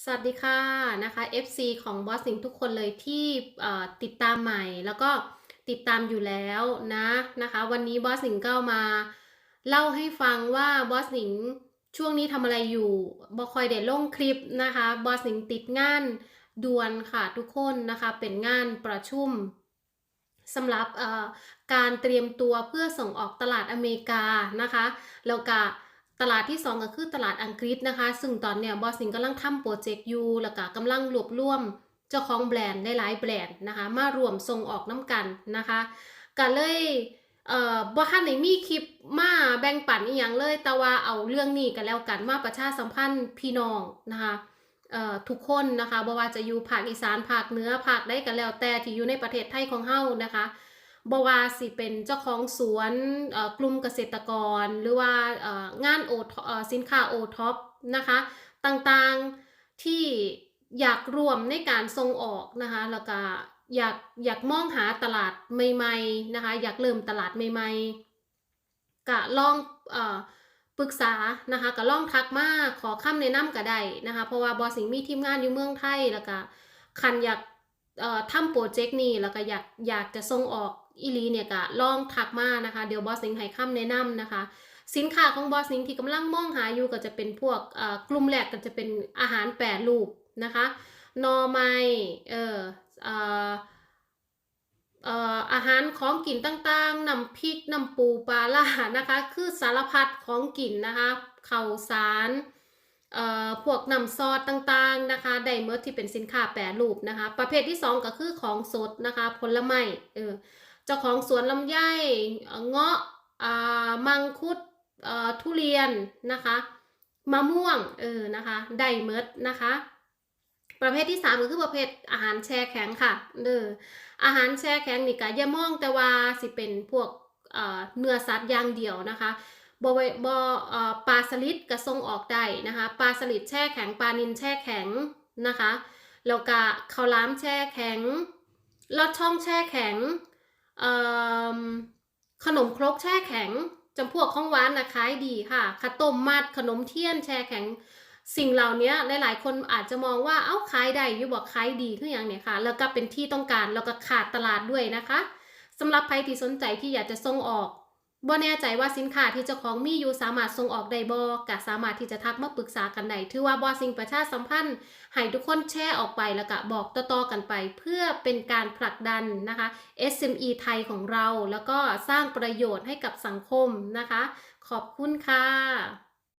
สวัสดีค่ะนะคะ FC ของบอสสิงห์ทุกคนเลยที่ติดตามใหม่แล้วก็ติดตามอยู่แล้วนะนะคะ วันนี้บอสสิงห์ก็มาเล่าให้ฟังว่าบอสสิงห์ช่วงนี้ทำอะไรอยู่บอคอยเดลงคลิปนะคะบอสสิงห์ติดงานด่วนค่ะทุกคนนะคะเป็นงานประชุมสำหรับการเตรียมตัวเพื่อส่งออกตลาดอเมริกานะคะแล้วก็ ตลาดที่ 2 ก็คือตลาดอังกฤษนะคะ ซึ่งตอนเนี้ยบอสสิงกำลังทำโปรเจกต์อยู่แล้วก็กำลังรวบรวมเจ้าของแบรนด์ได้หลายแบรนด์นะคะมารวมส่งออกน้ำกันนะคะก็เลยเอ่อบ่ทันได้มีคลิปมาแบ่งปันอีหยังเลย แต่ว่าเอาเรื่องนี้กันแล้วกันมาประชาสัมพันธ์พี่น้องนะคะเอ่อทุกคนนะคะบ่ว่าจะอยู่ภาคอีสานภาคเหนือภาคใดก็แล้วแต่ที่อยู่ในประเทศไทยของเฮานะคะ บว่าสิเป็นเจ้าของสวนกลุ่มเกษตรกร หรือว่างานโอเอ่อสินค้าโอท็อปนะคะต่างๆที่อยากรวมในการส่งออกนะคะแล้วก็อยากอยากมองหาตลาดใหม่ๆนะคะอยากเริ่มตลาดใหม่ๆก็ลองอปรึกษานะคะก็ลองทักมาขอคำแนะนำก็ได้นะคะเพราะว่าบอสิงมีทีมงานอยู่เมืองไทยแล้วก็คันอยากทำโปรเจกต์นี้แล้วก็อยากอยากจะส่งออก อีลีเนี่ยก็ลองทักมานะคะ เดี๋ยวบอสสิงให้คำแนะนำนะคะ สินค้าของบอสสิงที่กำลังมองหาอยู่ก็จะเป็นพวกกลุ่มแรกก็จะเป็นอาหารแปรรูปนะคะนอไม้เอ่อเอ่ออาหารของกินต่างๆน้ำพริกน้ำปูปลาล่านะคะ คือสารพัดของกินนะคะข้าวสารพวกน้ำซอสต่างๆนะคะได้เมื่อที่เป็นสินค้าแปรรูปนะคะ ประเภทที่ 2 ก็คือของสดนะคะ ผลไม้เออ เจ้าของสวนลำไยเงาะมังคุดทุเรียนนะคะมะม่วงเออนะคะไดเมดนะคะ ประเภทที่ 3 ก็คือประเภทอาหารแช่แข็งค่ะเอออาหารแช่แข็งนี่ก็อย่ามองแต่ว่าสิเป็นพวกเนื้อสัตว์อย่างเดียวนะคะบไว้บอปลาสลิดก็ส่งออกได้นะคะปลาสลิดแช่แข็งปลานิลแช่แข็งนะคะแล้วก็ข้าวหลามแช่แข็งลอดช่องแช่แข็ง ขนมครกแช่แข็งจำพวกของหวานนะขายดีค่ะข้าวต้มมัดขนมเทียนแช่แข็งสิ่งเหล่านี้หลาย ๆ คนอาจจะมองว่าเอ้าขายได้อยู่บอกขายดีคืออย่างเนี่ยค่ะ แล้วก็เป็นที่ต้องการแล้วก็ขาดตลาดด้วยนะคะสำหรับใครที่สนใจที่อยากจะส่งออก บ่แน่ใจว่าสินค้าที่เจ้าของมีอยู่สามารถส่งออกได้บ่ก็สามารถที่จะทักมาปรึกษากันได้ถือว่าบ่สิ่งประชาสัมพันธ์ให้ทุกคนแชร์ออกไปแล้วก็บอกต่อๆกันไป เพื่อเป็นการผลักดันนะคะ SME ไทยของเรา แล้วก็สร้างประโยชน์ให้กับสังคมนะคะ ขอบคุณค่ะ